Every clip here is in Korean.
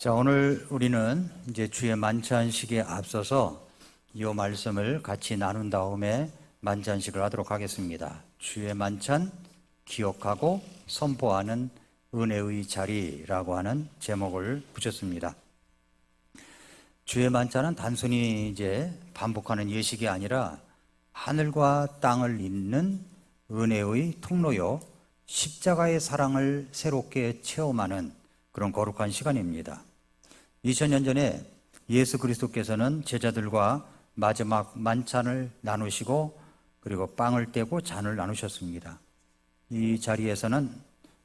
자, 오늘 우리는 이제 주의 만찬식에 앞서서 이 말씀을 같이 나눈 다음에 만찬식을 하도록 하겠습니다. 주의 만찬 기억하고 선포하는 은혜의 자리라고 하는 제목을 붙였습니다. 주의 만찬은 단순히 이제 반복하는 예식이 아니라 하늘과 땅을 잇는 은혜의 통로요, 십자가의 사랑을 새롭게 체험하는 그런 거룩한 시간입니다. 2000년 전에 예수 그리스도께서는 제자들과 마지막 만찬을 나누시고 그리고 빵을 떼고 잔을 나누셨습니다. 이 자리에서는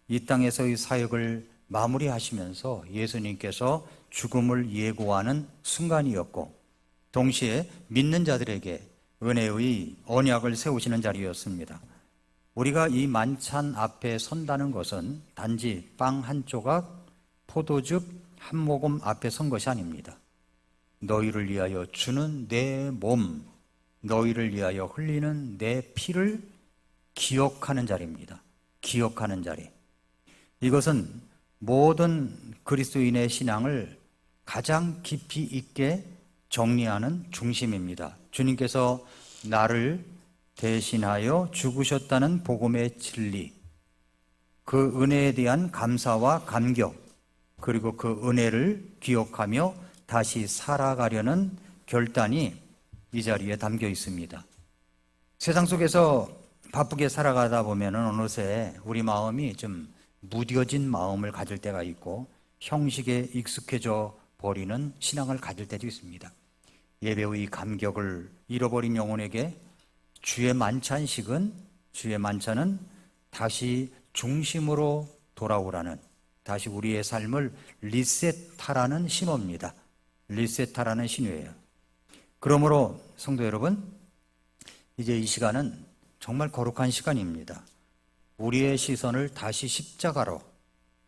이 땅에서의 사역을 마무리하시면서 예수님께서 죽음을 예고하는 순간이었고 동시에 믿는 자들에게 은혜의 언약을 세우시는 자리였습니다. 우리가 이 만찬 앞에 선다는 것은 단지 빵 한 조각, 포도즙 한 모금 앞에 선 것이 아닙니다. 너희를 위하여 주는 내 몸, 너희를 위하여 흘리는 내 피를 기억하는 자리입니다. 기억하는 자리. 이것은 모든 그리스도인의 신앙을 가장 깊이 있게 정리하는 중심입니다. 주님께서 나를 대신하여 죽으셨다는 복음의 진리, 그 은혜에 대한 감사와 감격, 그리고 그 은혜를 기억하며 다시 살아가려는 결단이 이 자리에 담겨 있습니다. 세상 속에서 바쁘게 살아가다 보면 어느새 우리 마음이 좀 무뎌진 마음을 가질 때가 있고 형식에 익숙해져 버리는 신앙을 가질 때도 있습니다. 예배의 감격을 잃어버린 영혼에게 주의 만찬식은 주의 만찬은 다시 중심으로 돌아오라는 다시 우리의 삶을 리셋하라는 신호입니다. 리셋하라는 신호예요. 그러므로 성도 여러분, 이제 이 시간은 정말 거룩한 시간입니다. 우리의 시선을 다시 십자가로,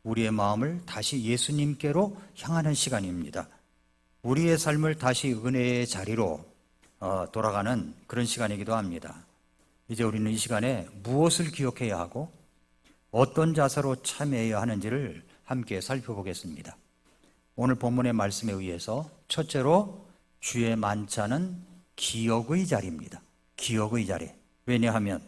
우리의 마음을 다시 예수님께로 향하는 시간입니다. 우리의 삶을 다시 은혜의 자리로 어, 돌아가는 그런 시간이기도 합니다. 이제 우리는 이 시간에 무엇을 기억해야 하고 어떤 자세로 참여해야 하는지를 함께 살펴보겠습니다. 오늘 본문의 말씀에 의해서 첫째로 주의 만찬은 기억의 자리입니다. 기억의 자리. 왜냐하면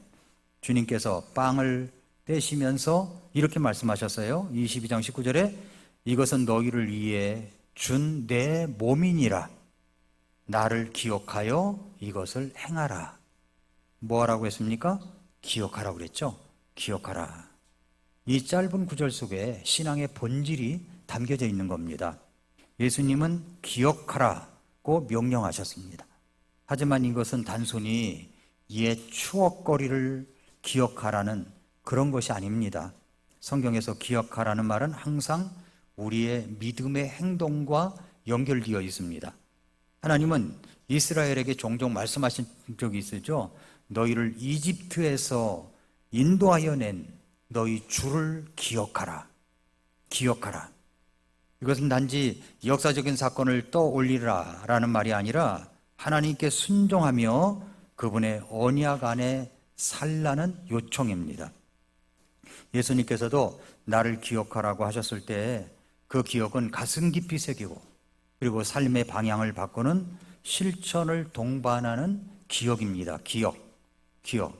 주님께서 빵을 떼시면서 이렇게 말씀하셨어요. 22장 19절에 이것은 너희를 위해 준 내 몸이니라. 나를 기억하여 이것을 행하라. 뭐 하라고 했습니까? 기억하라고 그랬죠? 기억하라. 이 짧은 구절 속에 신앙의 본질이 담겨져 있는 겁니다. 예수님은 기억하라고 명령하셨습니다. 하지만 이것은 단순히 옛 추억거리를 기억하라는 그런 것이 아닙니다. 성경에서 기억하라는 말은 항상 우리의 믿음의 행동과 연결되어 있습니다. 하나님은 이스라엘에게 종종 말씀하신 적이 있으죠. 너희를 이집트에서 인도하여 낸 너희 주를 기억하라. 기억하라. 이것은 단지 역사적인 사건을 떠올리라 라는 말이 아니라 하나님께 순종하며 그분의 언약 안에 살라는 요청입니다. 예수님께서도 나를 기억하라고 하셨을 때 그 기억은 가슴 깊이 새기고 그리고 삶의 방향을 바꾸는 실천을 동반하는 기억입니다. 기억. 기억.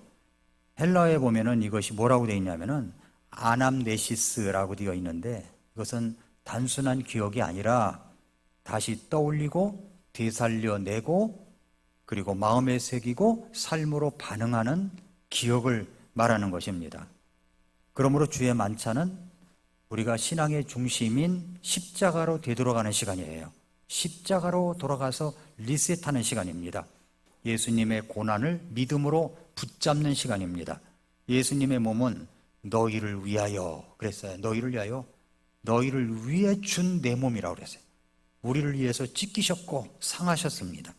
헬라어에 보면은 이것이 뭐라고 되어 있냐면은 아남네시스라고 되어 있는데 이것은 단순한 기억이 아니라 다시 떠올리고 되살려내고 그리고 마음에 새기고 삶으로 반응하는 기억을 말하는 것입니다. 그러므로 주의 만찬은 우리가 신앙의 중심인 십자가로 되돌아가는 시간이에요. 십자가로 돌아가서 리셋하는 시간입니다. 예수님의 고난을 믿음으로 붙잡는 시간입니다. 예수님의 몸은 너희를 위하여 그랬어요. 너희를 위하여 너희를 위해 준 내 몸이라고 그랬어요. 우리를 위해서 찢기셨고 상하셨습니다.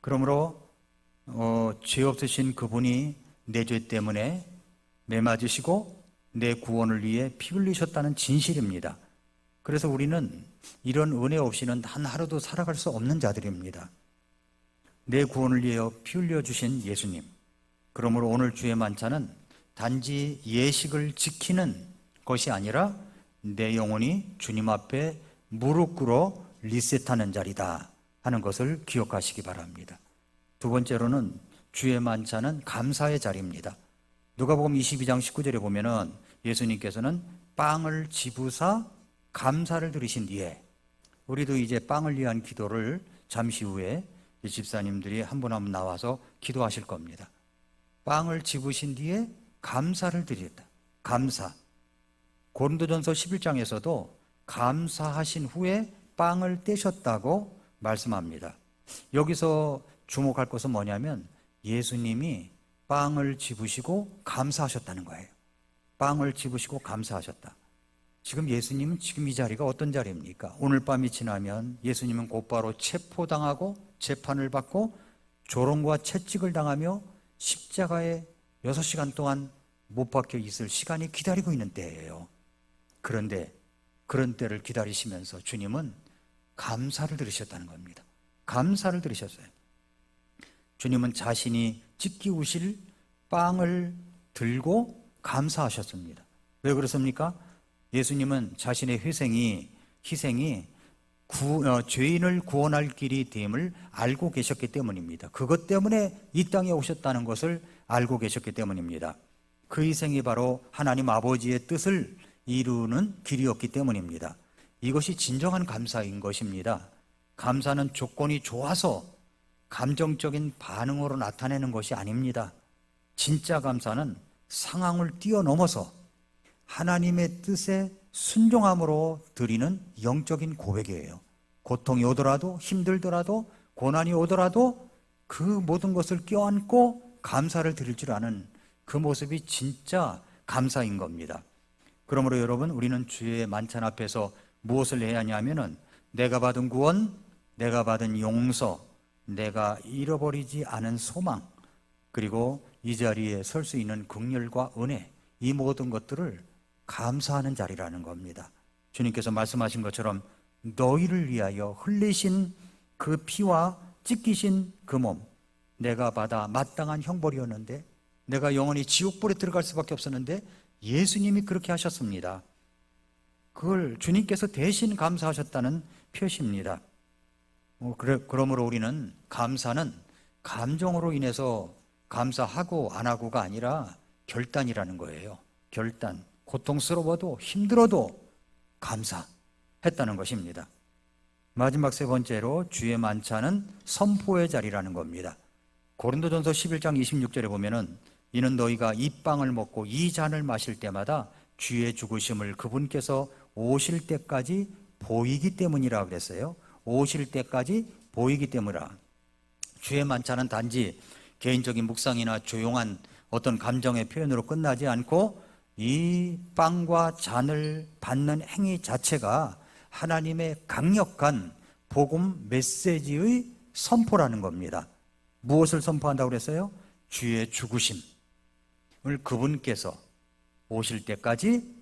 그러므로 어, 죄 없으신 그분이 내 죄 때문에 매 맞으시고 내 구원을 위해 피 흘리셨다는 진실입니다. 그래서 우리는 이런 은혜 없이는 단 하루도 살아갈 수 없는 자들입니다. 내 구원을 위하여 피 흘려 주신 예수님. 그러므로 오늘 주의 만찬은 단지 예식을 지키는 것이 아니라 내 영혼이 주님 앞에 무릎 꿇어 리셋하는 자리다 하는 것을 기억하시기 바랍니다. 두 번째로는 주의 만찬은 감사의 자리입니다. 누가복음 22장 19절에 보면은 예수님께서는 빵을 지부사 감사를 드리신 뒤에 우리도 이제 빵을 위한 기도를 잠시 후에 이 집사님들이 한 분 한 분 나와서 기도하실 겁니다. 빵을 집으신 뒤에 감사를 드렸다. 감사. 고린도전서 11장에서도 감사하신 후에 빵을 떼셨다고 말씀합니다. 여기서 주목할 것은 뭐냐면 예수님이 빵을 집으시고 감사하셨다는 거예요. 빵을 집으시고 감사하셨다. 지금 예수님은 지금 이 자리가 어떤 자리입니까? 오늘 밤이 지나면 예수님은 곧바로 체포당하고 재판을 받고 조롱과 채찍을 당하며 십자가에 6시간 동안 못 박혀 있을 시간이 기다리고 있는 때예요. 그런데 그런 때를 기다리시면서 주님은 감사를 들으셨다는 겁니다. 감사를 들으셨어요. 주님은 자신이 찢기우실 빵을 들고 감사하셨습니다. 왜 그렇습니까? 예수님은 자신의 희생이 희생이 구, 어, 죄인을 구원할 길이 됨을 알고 계셨기 때문입니다. 그것 때문에 이 땅에 오셨다는 것을 알고 계셨기 때문입니다. 그 희생이 바로 하나님 아버지의 뜻을 이루는 길이었기 때문입니다. 이것이 진정한 감사인 것입니다. 감사는 조건이 좋아서 감정적인 반응으로 나타내는 것이 아닙니다. 진짜 감사는 상황을 뛰어넘어서 하나님의 뜻에 순종함으로 드리는 영적인 고백이에요. 고통이 오더라도 힘들더라도 고난이 오더라도 그 모든 것을 껴안고 감사를 드릴 줄 아는 그 모습이 진짜 감사인 겁니다. 그러므로 여러분 우리는 주의 만찬 앞에서 무엇을 해야 하냐면은 내가 받은 구원, 내가 받은 용서, 내가 잃어버리지 않은 소망, 그리고 이 자리에 설 수 있는 긍휼과 은혜, 이 모든 것들을 감사하는 자리라는 겁니다. 주님께서 말씀하신 것처럼 너희를 위하여 흘리신 그 피와 찢기신 그 몸, 내가 받아 마땅한 형벌이었는데, 내가 영원히 지옥불에 들어갈 수밖에 없었는데, 예수님이 그렇게 하셨습니다. 그걸 주님께서 대신 감사하셨다는 표시입니다. 어, 그래, 그러므로 우리는 감사는 감정으로 인해서 감사하고 안 하고가 아니라 결단이라는 거예요. 결단. 고통스러워도 힘들어도 감사했다는 것입니다. 마지막 세 번째로 주의 만찬은 선포의 자리라는 겁니다. 고린도전서 11장 26절에 보면은 이는 너희가 이 빵을 먹고 이 잔을 마실 때마다 주의 죽으심을 그분께서 오실 때까지 보이기 때문이라 그랬어요. 오실 때까지 보이기 때문이라. 주의 만찬은 단지 개인적인 묵상이나 조용한 어떤 감정의 표현으로 끝나지 않고 이 빵과 잔을 받는 행위 자체가 하나님의 강력한 복음 메시지의 선포라는 겁니다. 무엇을 선포한다고 그랬어요? 주의 죽으심을 그분께서 오실 때까지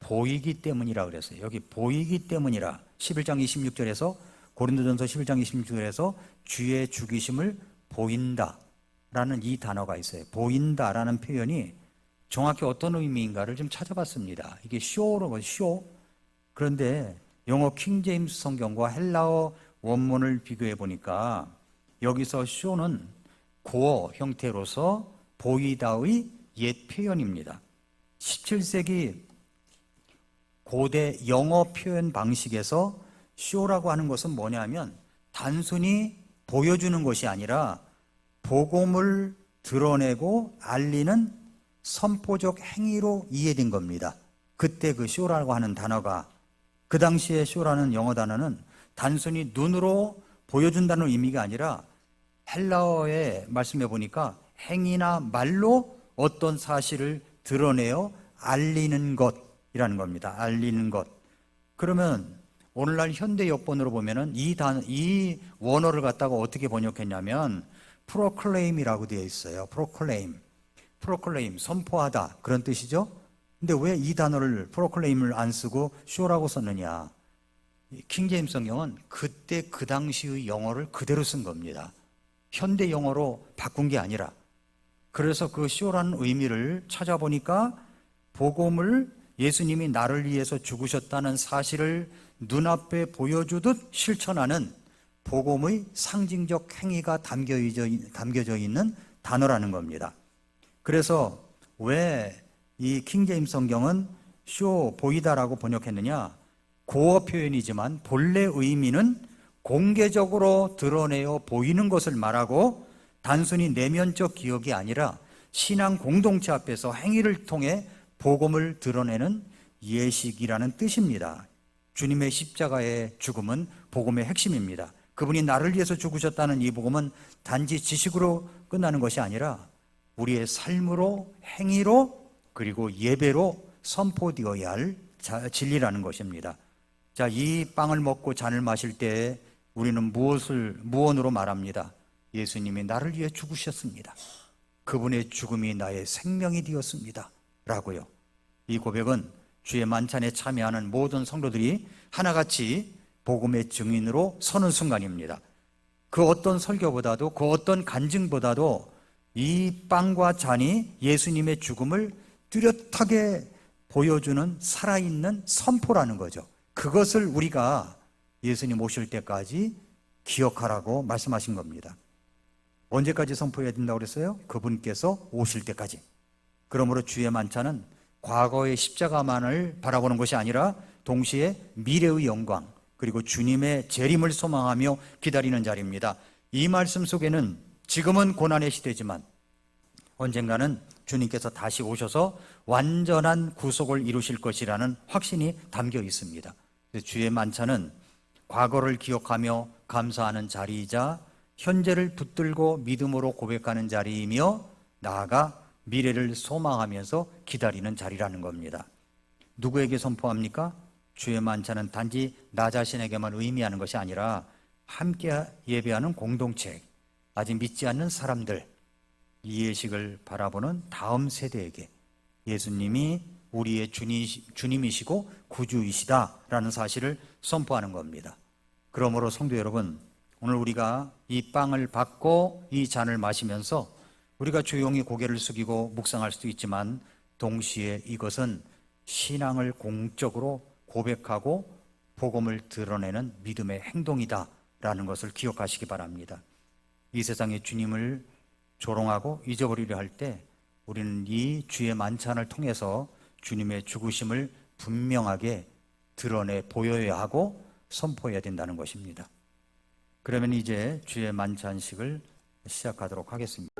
보이기 때문이라 그랬어요. 여기 보이기 때문이라 11장 26절에서 고린도전서 11장 26절에서 주의 죽이심을 보인다라는 이 단어가 있어요. 보인다라는 표현이 정확히 어떤 의미인가를 좀 찾아봤습니다. 이게 쇼로 쇼. 그런데 영어 킹제임스 성경과 헬라어 원문을 비교해 보니까 여기서 쇼는 고어 형태로서 보이다의 옛 표현입니다. 17세기 고대 영어 표현 방식에서 쇼라고 하는 것은 뭐냐면 단순히 보여주는 것이 아니라 복음을 드러내고 알리는 선포적 행위로 이해된 겁니다. 그때 그 쇼라고 하는 단어가 그 당시에 쇼라는 영어 단어는 단순히 눈으로 보여준다는 의미가 아니라 헬라어에 말씀해 보니까 행위나 말로 어떤 사실을 드러내어 알리는 것이라는 겁니다. 알리는 것. 그러면 오늘날 현대 역본으로 보면은 이 단, 이 원어를 갖다가 어떻게 번역했냐면 프로클레임이라고 되어 있어요. 프로클레임. 프로클레임, 선포하다. 그런 뜻이죠. 근데 왜 이 단어를 프로클레임을 안 쓰고 쇼라고 썼느냐? 킹제임스 성경은 그때 그 당시의 영어를 그대로 쓴 겁니다. 현대 영어로 바꾼 게 아니라. 그래서 그 쇼라는 의미를 찾아보니까 복음을 예수님이 나를 위해서 죽으셨다는 사실을 눈앞에 보여주듯 실천하는 복음의 상징적 행위가 담겨져 있는 단어라는 겁니다. 그래서 왜 이 킹제임스 성경은 쇼 보이다라고 번역했느냐? 고어 표현이지만 본래 의미는 공개적으로 드러내어 보이는 것을 말하고 단순히 내면적 기억이 아니라 신앙 공동체 앞에서 행위를 통해 복음을 드러내는 예식이라는 뜻입니다. 주님의 십자가의 죽음은 복음의 핵심입니다. 그분이 나를 위해서 죽으셨다는 이 복음은 단지 지식으로 끝나는 것이 아니라 우리의 삶으로 행위로 그리고 예배로 선포되어야 할 자- 진리라는 것입니다. 자, 이 빵을 먹고 잔을 마실 때 우리는 무엇을 무언으로 말합니다. 예수님이 나를 위해 죽으셨습니다. 그분의 죽음이 나의 생명이 되었습니다. 라고요. 이 고백은 주의 만찬에 참여하는 모든 성도들이 하나같이 복음의 증인으로 서는 순간입니다. 그 어떤 설교보다도 그 어떤 간증보다도 이 빵과 잔이 예수님의 죽음을 뚜렷하게 보여주는 살아있는 선포라는 거죠. 그것을 우리가 예수님 오실 때까지 기억하라고 말씀하신 겁니다. 언제까지 선포해야 된다고 그랬어요? 그분께서 오실 때까지. 그러므로 주의 만찬은 과거의 십자가만을 바라보는 것이 아니라 동시에 미래의 영광 그리고 주님의 재림을 소망하며 기다리는 자리입니다. 이 말씀 속에는 지금은 고난의 시대지만 언젠가는 주님께서 다시 오셔서 완전한 구속을 이루실 것이라는 확신이 담겨 있습니다. 주의 만찬은 과거를 기억하며 감사하는 자리이자 현재를 붙들고 믿음으로 고백하는 자리이며 나아가 미래를 소망하면서 기다리는 자리라는 겁니다. 누구에게 선포합니까? 주의 만찬은 단지 나 자신에게만 의미하는 것이 아니라 함께 예배하는 공동체, 아직 믿지 않는 사람들, 이 예식을 바라보는 다음 세대에게 예수님이 우리의 주님, 주님이 시고 구주이시다라는 사실을 선포하는 겁니다. 그러므로 성도 여러분, 오늘 우리가 이 빵을 받고 이 잔을 마시면서 우리가 조용히 고개를 숙이고 묵상할 수도 있지만 동시에 이것은 신앙을 공적으로 고백하고 복음을 드러내는 믿음의 행동이다라는 것을 기억하시기 바랍니다. 이 세상에 주님을 조롱하고 잊어버리려 할 때 우리는 이 주의 만찬을 통해서 주님의 죽으심을 분명하게 드러내 보여야 하고 선포해야 된다는 것입니다. 그러면 이제 주의 만찬식을 시작하도록 하겠습니다.